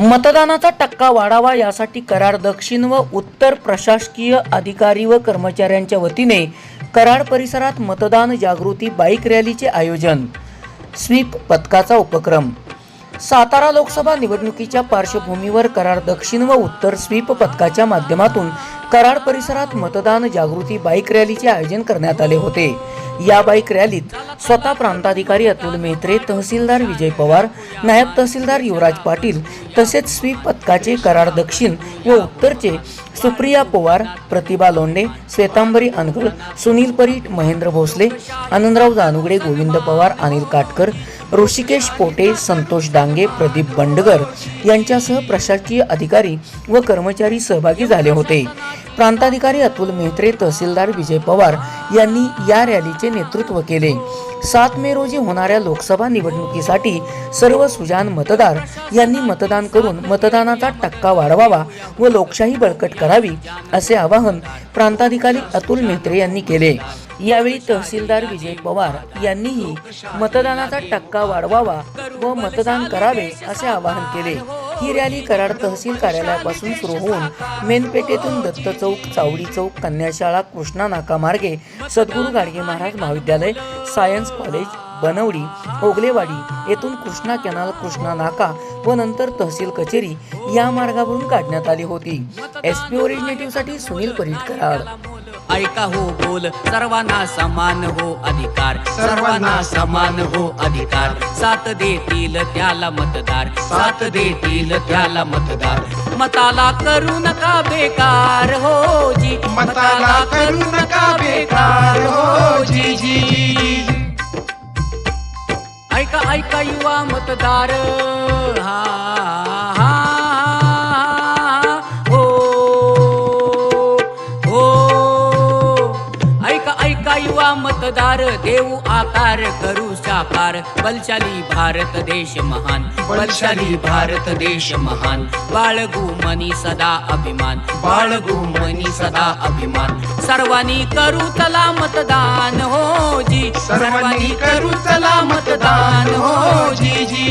मतदानाचा टक्का वाढावा यासाठी कराड दक्षिण व उत्तर प्रशासकीय अधिकारी व कर्मचाऱ्यांच्या वतीने कराड परिसरात मतदान जागृती बाईक रॅलीचे आयोजन. स्वीप पथकाचा उपक्रम. सातारा लोकसभा निवडणुकीच्या पार्श्वभूमीवर कराड दक्षिण व उत्तर स्वीप पथकाच्या माध्यमातून कराड परिसरात मतदान जागृती बाईक रॅलीचे आयोजन करण्यात आले होते. या बाईक रॅलीत स्वतः प्रांताधिकारी अतुल मेत्रे तहसीलदार विजय पवार नायब तहसीलदार युवराज पाटील तसेच स्वीप पथकाचे कराड दक्षिण व उत्तरचे सुप्रिया पवार प्रतिभा लोंडे श्वेतांबरी अनगळ सुनील परीट महेंद्र भोसले आनंदराव जानुगडे गोविंद पवार अनिल काटकर ऋषिकेश पोटे संतोष डांगे प्रदीप बंडगर यांच्यासह प्रशासकीय अधिकारी व कर्मचारी सहभागी झाले होते. प्रांताधिकारी अतुल मेहत्रे तहसीलदार विजय पवार यांनी या रॅलीचे नेतृत्व केले. सात मे रोजी होणाऱ्या लोकसभा निवडणुकीसाठी सर्व सुजान मतदार यांनी मतदान करून मतदानाचा टक्का वाढवावा व लोकशाही बळकट करावी असे आवाहन प्रांताधिकारी अतुल मेहत्रे यांनी केले. यावेळी तहसीलदार विजय पवार यांनीही मतदानाचा टक्का वाढवावा व मतदान करावे असे आवाहन केले. ही रॅली कराड तहसील कार्यालयापासून सुरू होऊन मेनपेठेतून दत्त चौक चावडी चौक कन्याशाळा कृष्णा नाका मार्गे सद्गुरू गाडगे महाराज महाविद्यालय सायन्स कॉलेज बनवडी ओगलेवाडी येथून कृष्णा कॅनाल कृष्णा नाका व नंतर तहसील कचेरी या मार्गावरून काढण्यात आली होती. एस पी ओरिजिनेटिव्हसाठी सुनील परीट कराड ऐका हो बोल सर्वांना समान हो अधिकार. सर्वांना समान हो अधिकार. साथ देतील त्याला मतदार. साथ देतील त्याला मतदार. मताला करू नका बेकार हो जी? मताला करू नका बेकार हो जी जी? ऐका ऐका युवा मतदार. हा. युवा मतदार देऊ आकार करू साकार. बलशाली भारत देश महान. बलशाली भारत देश महान. बाळगू मनी सदा अभिमान. बाळगू मनी सदा अभिमान. सर्वांनी करू तला मतदान हो जी. सर्वांनी करू चला मतदान हो जी जी.